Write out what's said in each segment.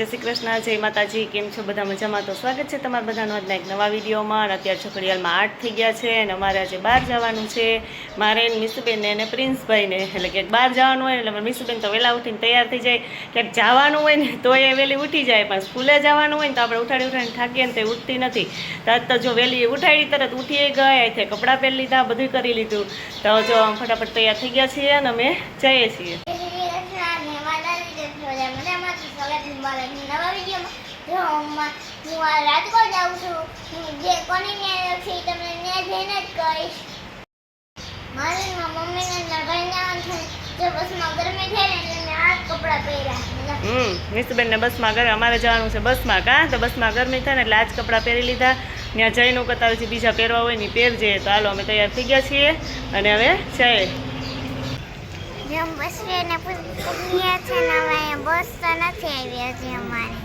જય શ્રી કૃષ્ણ, જય માતાજી, કેમ છો? બધા મજામાં? તો સ્વાગત છે તમારા બધાનું આજના એક નવા વિડીયોમાં. અને અત્યારે છોકરીયાલમાં આઠ થઈ ગયા છે અને અમારે આજે બહાર જવાનું છે. મારે મિસુબેનને અને પ્રિન્સભાઈને, એટલે કે બહાર જવાનું હોય એટલે મિસુબેન તો વહેલા ઉઠીને તૈયાર થઈ જાય. ક્યાંક જવાનું હોય ને તો એ વહેલી ઉઠી જાય, પણ સ્કૂલે જવાનું હોય ને તો આપણે ઉઠાડી ઉઠાડીને થાકીએ ને તો ઉઠતી નથી. તરત તો જો વહેલી ઉઠાડી, તરત ઉઠીએ ગયા અહીંથી કપડાં પહેરી લીધા બધું કરી લીધું. તો જો આમ ફટાફટ તૈયાર થઈ ગયા છીએ અને અમે જઈએ છીએ. રાજકોટ જાઉં છું. હું જે કોની ન્યાય છે તમને ન્યાય જઈને જ કહીશ. મારે મમ્મીને ભાઈને જવાનું છે જો બસમાં ગરમી થાય ને એટલે મેં આ કપડાં પહેર્યા હમ મિસ્તુબેનને બસમાં ઘરે અમારે જવાનું છે બસમાં, કાં? તો બસમાં ગરમી થાય ને એટલે આ કપડાં પહેરી લીધા. ત્યાં જઈને કતાર જે બીજા પહેરવા હોય ને પહેરજે. તો હાલો, અમે તૈયાર થઈ ગયા છીએ. અને હવે જઈએ જેમ બસ ને પૂછ્યા છે ને અમે બસ તો નથી આવી હજી અમારે.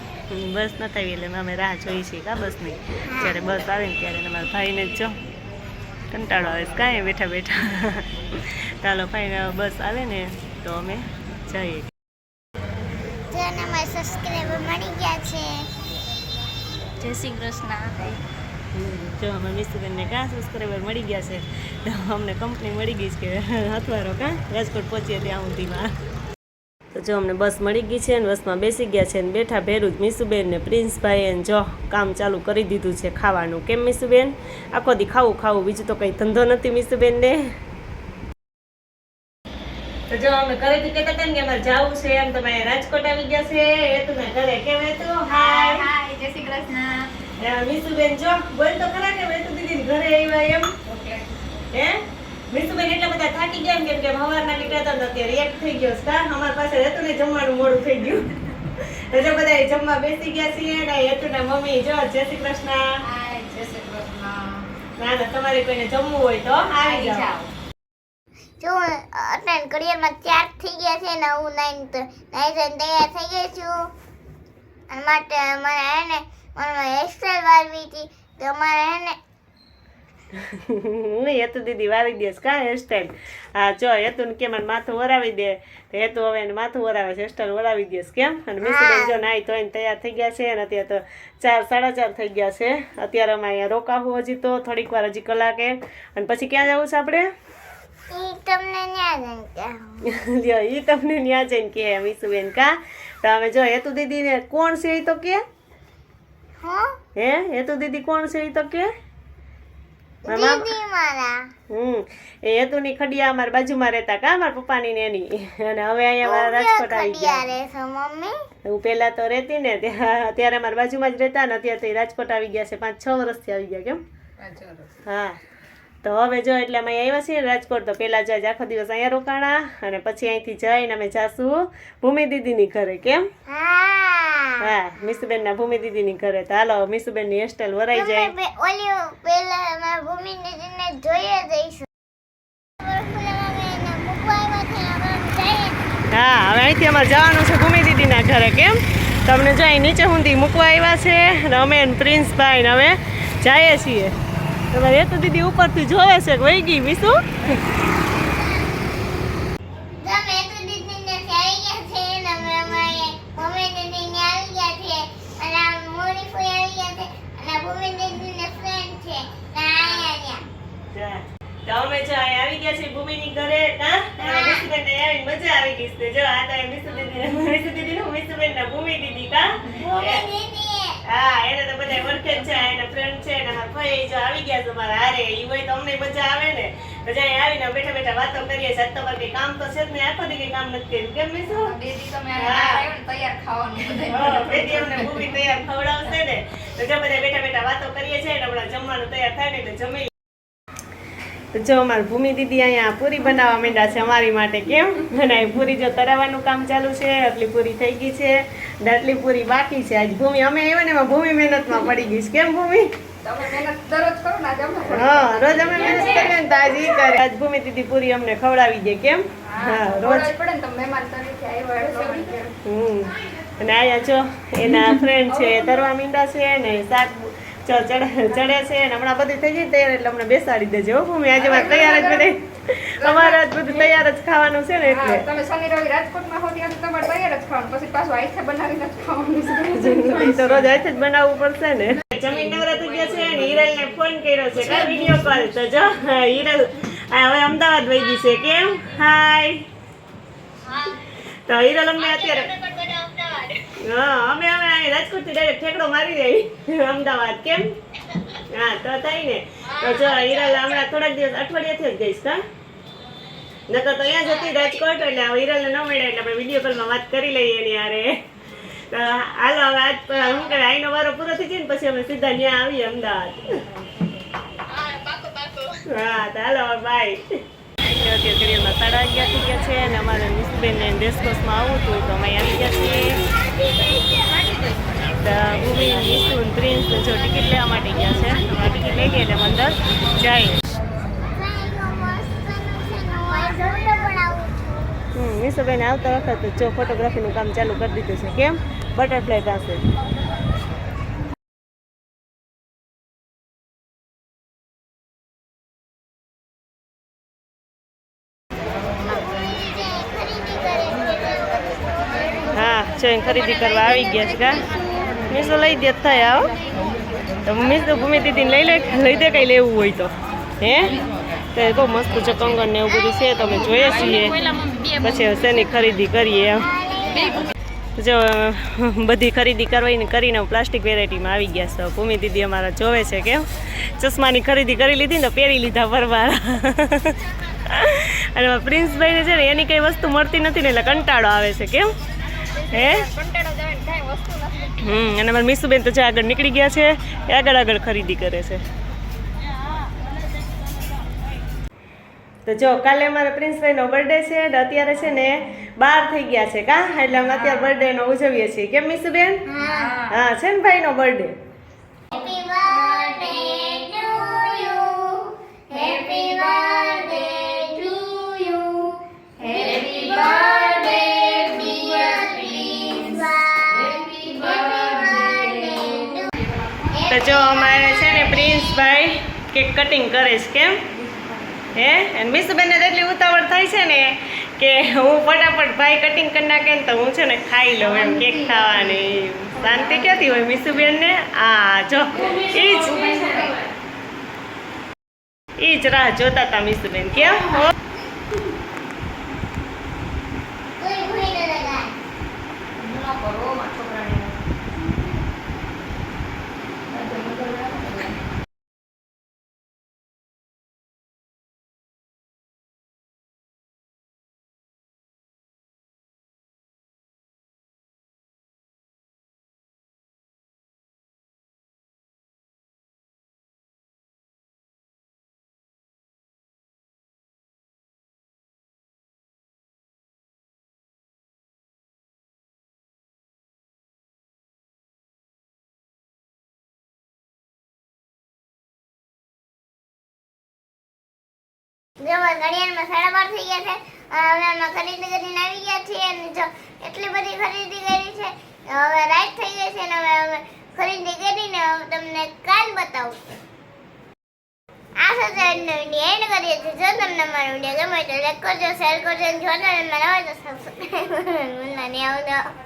બસ નથી આવી એટલે અમે રાહ જોઈ છીએ કા બસની? જ્યારે બસ આવે ને ત્યારે અમારા ભાઈને જ જો. કંટાળો આવે કાંઈ બેઠા બેઠા. ચાલો ભાઈને બસ આવે ને તો અમે જઈએ. જો અમારે સબસ્ક્રાઈબર મળી ગયા છે. જય શ્રી કૃષ્ણ. જો અમે મિસ્ત્રીને કાં સબસ્ક્રાઈબર મળી ગયા છે? તો અમને કંપની મળી ગઈ છે કે હથવારો કાં? રાજકોટ પહોંચીએ ત્યાં સુધીમાં. તો જો અમને બસ મળી ગઈ છે ને બસમાં બેસી ગયા છે અને બેઠા ભેરું જ ને પ્રિન્સભાઈ અને જો કામ ચાલુ કરી દીધું છે ખાવાનું. કેમ મીસુબેન? આખો દી ખાવું ખાવું, બીજું તો કંઈ ધંધો નથી મીસુબેનને. ને જય શ્રી કૃષ્ણ. મીસુબેન જો બોલ તો ખરા કે મેં તો દીદી ઘરે આવ્યા એમ? હે? મીસુબેન એટલા બધા થાકી ગયા કેમ કે સવારના નીકળ્યા હતા અત્યારે એક થઈ ગયો છે. કા? પાસે રહેતું ને જમવાનું મોડું થઈ ગયું. તો જો બધા જમવા બેસી ગયા છીએ ને હેતુ ને મમ્મી જો જય શ્રી કૃષ્ણ. જય શ્રી કૃષ્ણ. ના ના તમારે કોઈને જમવું હોય તો આવી જાઓ. જો અત્યારે ઘડિયાળમાં ચાર થઈ ગયા છે ને હું નાઈન તો નાઈ ધોઈને તૈયાર થઈ ગઈ છું. માટે મને ને મને હેરસ્ટાઈલ વાળવી હતી. તો મારે નહીં હેતુ દીદી વાળી દેસ કા હેરસ્ટાઈલ હા જો હેતુ કેમ અને માથું વરાવી દે. તો હેતુ હવે એને માથું વરાવે છે. હેરસ્ટાઈલ વરાવી દેસ કેમ? અને મીસુબેન જો નાઈ ધોઈને તૈયાર થઈ ગયા છે અને અત્યારે તો ચાર સાડા ચાર થઈ ગયા છે. અત્યારે અમે અહીંયા રોકાવું હજી તો. થોડીક વાર હજી કલાકે અને પછી ક્યાં જવું છે આપણે? તમને ન્યા જઈને કે મિસુબેન કા? તો અમે જો હેતુ દીદીને કોણ છે એ તો કે? હું? હેતુ દીદી કોણ છે એ તો કે? મામા દીદી મારા. હમ. એ હેતુની ખડિયા અમારા બાજુમાં રહેતા કા? મારા પપ્પાની ને એની અને હવે અહીંયા મારા રાજકોટ આવી ગયા. મમ્મી? હું પહેલા તો રહેતી ને અત્યારે ત્યારે અમારા બાજુમાં જ રહેતા ને અત્યારે તો રાજકોટ આવી ગયા છે. પાંચ છ વર્ષથી આવી ગયા કેમ? હા. તો હવે જો એટલે અમે અહીંયા આવ્યા છીએ ને રાજકોટ તો પહેલાં જાય આખો દિવસ અહીંયા રોકાણા અને પછી અહીંથી જઈને અમે જાશું ભૂમિ દીદીની ઘરે કેમ? હા. હા. મીસુબેનના ભૂમિ દીદીની ઘરે તો હાલો મીસુબેનની હેરસ્ટાઈલ વરાઈ જાય. ઓલી પેલા ભૂમિ દીદીને જોઈએ જઈશું. હા હવે અહીંથી અમારે જવાનું છે ભૂમિ દીદીના ઘરે કેમ? તમને જો અહીં નીચે સુધી મૂકવા આવ્યા છે અને અમે ને પ્રિન્સભાઈ ને હવે જઈએ છીએ. તમારે હેતુ દીદી ઉપરથી જોવે છે કે વહી ગઈ મીસુ તમે તો દીદીને આવી ગયા છે ને અમે અમારે મમ્મી દીદીને આવી ગયા છે અને આ મોરી ફોઈ આવી ગયા છે અને આ ભૂમિ દીદીને ફ્રેન્ડ છે ને આ અહીંયા રહ્યા. તો અમે જો આવી ગયા છીએ ભૂમિની ઘરે ના આવીને મજા આવી ગઈ છે. જો આ તો અહીં મીસુ દીદી નું ભૂમિ દીદી કા ભૂમિ દીદી. હા એને તો બધા ઓળખે છે એના ફ્રેન્ડ છે ને મારા ભાઈ જો આવી ગયા છે મારા હારે ઈ હોય તો અમને મજા આવે ને. જાય આવીને બેઠા બેઠા વાતો કરીએ છીએ. આજ તમારે કઈ કામ તો છે જ ને આખો દી કઈ કામ નથી કર્યું. કેમ મીસુ? દીદી તમે આ બહાર આવ્યો ને તૈયાર ખાવાનું બધાય. અમને ભૂમિ તૈયાર ખવડાવશે ને. તો જો બધા બેઠા બેઠા વાતો કરીએ છીએ ને હમણાં જમવાનું તૈયાર થાય ને તો જમી તો જો અમારી ભૂમિ દીદી અહીંયા પૂરી બનાવવા માંડ્યા છે અમારી માટે કેમ? અને પૂરી જો તરાવવાનું કામ ચાલુ છે આટલી પૂરી થઈ ગઈ છે આટલી પૂરી બાકી છે. આજ ભૂમિ અમે આવ્યા ને એમાં ભૂમિ મહેનતમાં પડી ગઈ છે. કેમ ભૂમિ. હા રોજ અમે મહેનત કરીએ ને તો આજ કરે. આજ ભૂમિ દીદી પૂરી અમને ખવડાવી દે કેમ? હા રોજ. હમ. અને અહીંયા જો એના ફ્રેન્ડ છે તરવા મીંડા છે ને શાક ચડે ચડે છે ને હમણાં બધી થઈ જાય તૈયાર એટલે અમને બેસાડી દેજો હો ભૂમિ. આજે વાત તૈયાર જ બધી. અમારે આજ બધું તૈયાર જ ખાવાનું છે ને એટલે. તમે શનિ રવિ રાજકોટમાં હો ત્યાં તમારે તૈયાર જ ખાવાનું. પછી પાછું આઈથે બનાવીને જ ખાવાનું છે. તો રોજ આઈથે જ બનાવવું પડશે ને. જમીન નવરા થઈ ગયા છે અને હિરલને ફોન કર્યો છે. કાલ વીડિયો કોલ તો જો હિરલ આ હવે અમદાવાદ વહી ગઈ છે. કેમ? હાય તો હિરલ અમને અત્યારે હા, અમે હવે અહીં રાજકોટથી ડાયરેક્ટ ઠેકડો મારી રહી. અમદાવાદ, કેમ? હા, તો થાય ને. તો જો હિરાલ હમણાં થોડાક દિવસ અઠવાડિયાથી જ ગઈશ કા નકર તો અહીંયા જતી રાજકોટ, એટલે હવે હિરલને ન મળ્યા, એટલે આપણે વીડિયો કોલમાં વાત કરી લઈએ એની યારે. તો હાલો, હવે આજ હું કહેવાય, આઈનો વારો પૂરો થઈ જાય ને પછી અમે સીધા ત્યાં આવીએ અમદાવાદ. હા, તો હાલો બાય અત્યારે કરિયરમાં સાડા અગિયાર થઈ ગયા છે, અને અમારે મિસબેનને ડેસ્કોસમાં આવવું હતું, તો અમે આવી ગયા છીએ. ભૂમિ મિસુન પ્રિન્સ જો ટિકિટ લેવા માટે ગયા છે? ટિકિટ લઈ લઈએ એટલે અંદર જાય. મિસુબેન આવતા વખત જો ફોટોગ્રાફીનું કામ ચાલુ કરી દીધું છે. કેમ? બટરફ્લાય પાસે. હા જો ખરીદી કરવા આવી ગયા છે કા? મીસો લઈ દે થાય આવો તો મીસો ભૂમિ દીદીને લઈ લે, લઈ દે કઈ લેવું હોય તો. હે? તો બહુ મસ્ત છે કંગન ને એવું બધું છે, તમે જોઈએ છીએ. પછી શેની ખરીદી કરીએ, એમ. જો, બધી ખરીદી કરવાની કરીને પ્લાસ્ટિક વેરાયટીમાં આવી ગયા છે. ભૂમિ દીદી અમારા જોવે છે કેમ? ચશ્માની ખરીદી કરી લીધી ને તો પહેરી લીધા પરવાર. અને પ્રિન્સભાઈને છે ને એની કંઈ વસ્તુ મળતી નથી ને એટલે કંટાળો આવે છે, કેમ? હે? હમ અને મારા મીસુબેન તો જે આગળ નીકળી ગયા છે એ આગળ આગળ ખરીદી કરે છે. તો જો કાલે અમારા પ્રિન્સભાઈનો બર્થડે છે અને અત્યારે છે ને બાર થઈ ગયા છે કા? એટલે અમે અત્યારે બર્થડેનો ઉજવીએ છીએ. કેમ મીસુબેન? હા. છે ને ભાઈનો બર્થડે તો જો અમારે છે ને પ્રિન્સભાઈ કેક કટિંગ કરે છે કેમ? હે? અને મિસબેનને એટલી ઉતાવળ થાય છે ને કે હું ફટાફટ ભાઈ કટિંગ કરી નાખે ને તો હું છે ને ખાઈ લઉં એમ કેક ખાવાની. શાંતિ ક્યાંથી હોય મીસુબેનને? આ જો એ જ. એ જ રાહ જોતા હતા મીસુબેન, કેમ હો કોઈ ભૂલી ન લગાય. ન કરો મારા છોકરાને જો રાઈટ થઈ ગઈ છે અને હવે અમે ખરીદી કરીને તમને કાલ બતાવું. આ સાથે કરીએ છીએ. જો તમને વીડિયો ગમે તો લાઈક કરજો શેર કરજો અને જો હોય તો સબસ્ક્રાઈબ કરવાનું આવજો